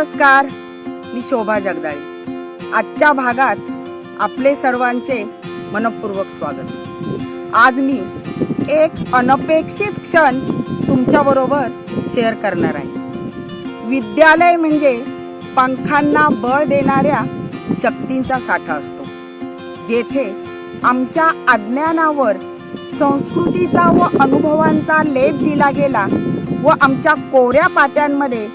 नमस्कार मी शोभा जगदाळे. आजच्या भागात आपले सर्वांचे मनपूर्वक स्वागत. आज मी एक अनपेक्षित क्षण तुमच्याबरोबर शेअर करणार आहे. विद्यालय म्हणजे पंखांना बळ देणाऱ्या शक्तींचा साठा असतो जेथे आमच्या अज्ञानावर संस्कृतीचा व अनुभवांचा लेप दिला गेला व आमच्या कोऱ्या पाट्यांमध्ये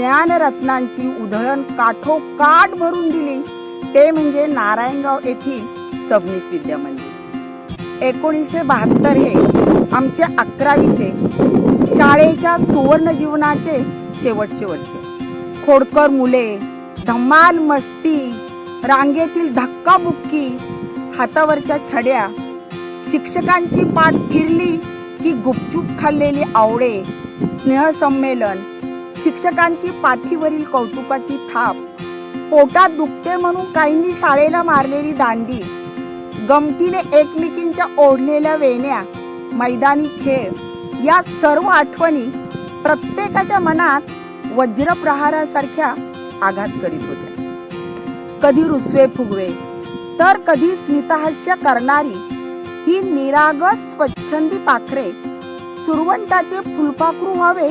ज्ञानरत्नांची उधळण काठोकाठ भरून दिली. ते म्हणजे नारायणगाव येथील सबनीस विद्या मंदिर एकोणीसशे बहात्तर हे आमचे अकरावीचे शाळेच्या सुवर्ण जीवनाचे शेवटचे वर्ष. खोडकर मुले धमाल मस्ती रांगेतील धक्काबुक्की हातावरच्या छड्या शिक्षकांची पाठ फिरली की गुपचूप खाल्लेली आवडे स्नेहसंमेलन शिक्षकांची पाठीवरील कौतुकाची थाप. पोटात दुखते म्हणून काहींनी शाळेला मारलेली दांडी. गमतीने एकमेकींच्या ओढलेल्या वेण्या मैदानी खेळ या सर्व आठवणी प्रत्येकाच्या मनात वज्रप्रहारासारख्या आघात करीत होत्या. कधी रुसवे फुगवे तर कधी स्मितहास्य करणारी ही निरागस स्वच्छंदी पाखरे सुरवंटाचे फुलपाखरू व्हावे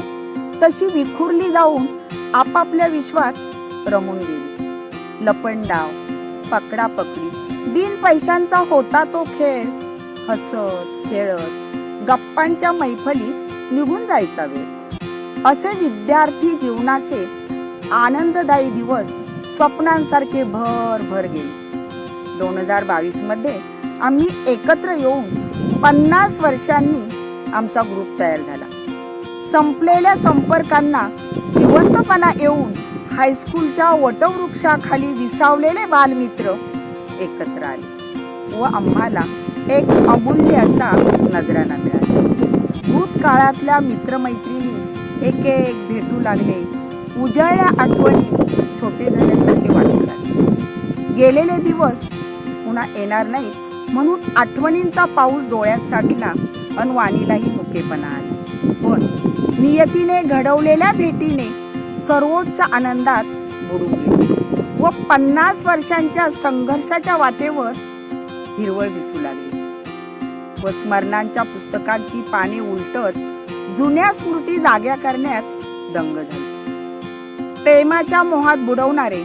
तशी विखुरली जाऊन आपापल्या विश्वात रमून गेली. लपंडाव पकडापकडी बिन पैशांचा होता तो खेळ. हसत खेळत गप्पांच्या मैफलीत निघून जायचा वेळ. असे विद्यार्थी जीवनाचे आनंददायी दिवस स्वप्नांसारखे भर भर गेले. दोन हजार बावीसमध्ये आम्ही एकत्र येऊन पन्नास वर्षांनी आमचा ग्रुप तयार झाला. संपलेल्या संपर्कांना जिवंतपणा येऊन हायस्कूलच्या वटवृक्षाखाली विसावलेले बालमित्र एकत्र आले. व आम्हाला एक अमूल्य असा नजराना मिळाला. भूतकाळातल्या मित्रमैत्रिणी एक एक भेटू लागले. उजळल्या आठवणी छोटे झाल्यासारखे वाटू लागले. गेलेले दिवस पुन्हा येणार नाही म्हणून आठवणींचा पाऊस डोळ्यात साठला अन वाणीलाही मुकेपणा आला. पण नियतीने घडवलेल्या भेटीने सर्वोच्च आनंदात बुडून व पन्नास वर्षांच्या संघर्षाच्या वाटेवर हिरवळ दिसू लागली. व स्मरणांच्या पुस्तकांची पाने उलटत जुन्या स्मृती जाग्या करण्यात दंग झाली. प्रेमाच्या मोहात बुडवणारे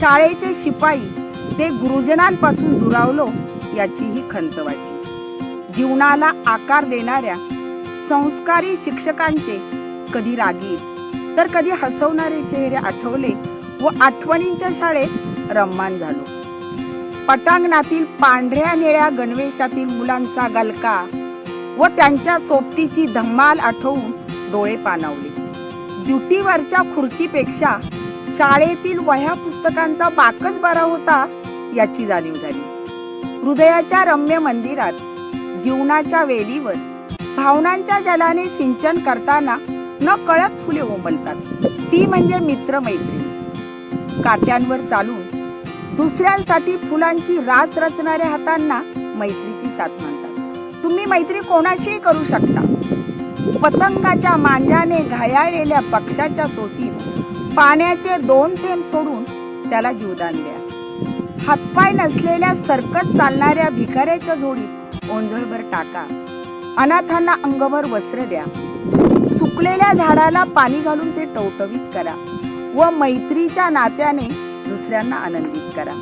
शाळेचे शिपाई ते गुरुजनांपासून दुरावलो याचीही खंत वाटली. जीवनाला आकार देणाऱ्या संस्कारी शिक्षकांचे कधी रागीत तर कधी हसवणारे चेहरे आठवले व आठवणींच्या शाळेत रम्मान झालो. पटांगणातील पांढऱ्या निळ्या गणवेशातील मुलांचा गलका व त्यांच्या सोबतीची धम्माल आठवून डोळे पाणावले. ड्युटीवरच्या खुर्चीपेक्षा शाळेतील वह्या पुस्तकांचा बाकच बरा होता याची जाणीव झाली. हृदयाच्या रम्य मंदिरात जीवनाच्या वेलीवर भावनांच्या जलाने सिंचन करताना न कळत फुले उमलतात. ती म्हणजे मित्रमैत्रीणी. कात्यांवर चालून दुसऱ्यांसाठी फुलांची रास रचणाऱ्या हातांना मैत्रीची साथ म्हणतात तुम्ही मैत्री कोणाशीही करू शकता. पतंगाच्या मांजाने घायाळलेल्या पक्षाच्या चोचीत पाण्याचे दोन थेंब सोडून त्याला जीवदान द्या. हातपाय नसलेल्या सरकत चालणाऱ्या भिकाऱ्याच्या जोडीत ओंजळभर टाका. अनाथांना अंगभर वस्त्र द्या. सुकलेल्या झाडाला पाणी घालून ते टवटवीत करा व मैत्रीच्या नात्याने दुसऱ्यांना आनंदित करा.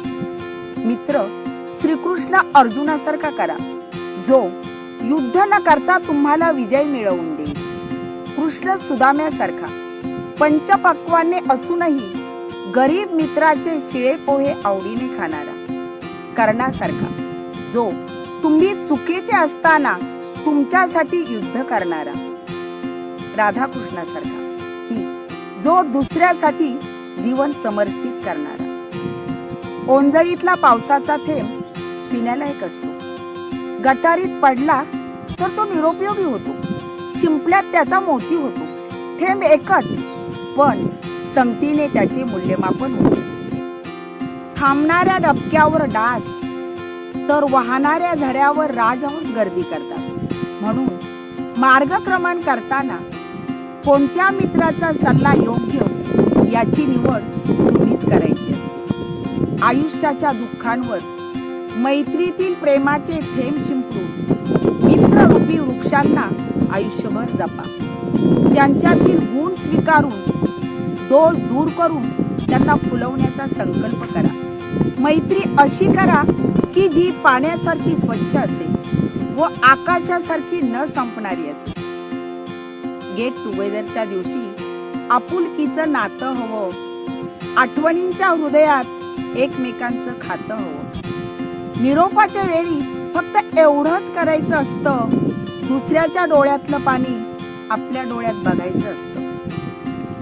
मित्र श्रीकृष्ण अर्जुनासारखा करा. जो युद्ध न करता तुम्हाला विजय मिळवून देईल. कृष्ण सुदाम्यासारखा. पंचपक्वाने असूनही गरीब मित्राचे शिळे पोहे आवडीने खाणारा. कर्णासारखा. जो तुम्ही चुकीचे असताना तुमच्यासाठी युद्ध करणारा. राधाकृष्णासारखा. की जो दुसऱ्यासाठी जीवन समर्पित करणारा. ओंजळीतला पावसाचा थेंब पिण्यालायक असतो. गटारीत पडला तर तो निरुपयोगी होतो. शिंपल्यात त्याचा मोती होतो. थेंब एकच पण संगतीने त्याचे मूल्यमापन होते. थांबणाऱ्या डबक्यावर डास तर वाहणाऱ्या झऱ्यावर राजहंस गर्दी करतात. म्हणून मार्गक्रमण करताना कोणत्या मित्राचा सल्ला योग्य याची निवड तुम्हीच करायची असते. आयुष्याच्या दुःखांवर मैत्रीतील प्रेमाचे थेंब शिंपडून मित्ररूपी वृक्षांना आयुष्यभर जपा. त्यांच्यातील गुण स्वीकारून दोष दूर करून त्यांना फुलवण्याचा संकल्प करा. मैत्री अशी करा की जी पाण्यासारखी स्वच्छ असेल व आकाशासारखी न संपणारी असेल. गेट टुगेदरच्या दिवशी आपुलकीचं नातं हवं. आठवणींच्या हृदयात एकमेकांचं खातं हवं. निरोपाच्या वेळी फक्त एवढंच करायचं असतं दुसऱ्याच्या डोळ्यातलं पाणी आपल्या डोळ्यात बघायचं असतं.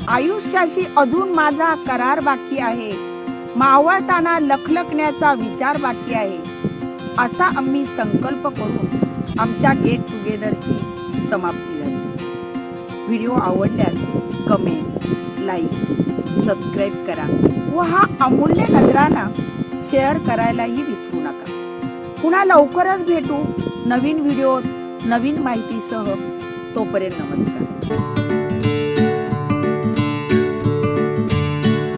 आयुष्याशी अजून माझा करार बाकी आहे. मावळताना लखलखण्याचा विचार बाकी आहे. असा आम्ही संकल्प करून आमच्या गेट टुगेदरची समाप्ती झाली. व्हिडिओ आवडल्यास कमेंट लाईक सबस्क्राईब करा व हा अमूल्य नगरांना शेअर करायलाही विसरू नका. पुन्हा लवकरच भेटू नवीन व्हिडिओ नवीन माहितीसह. तोपर्यंत नमस्कार.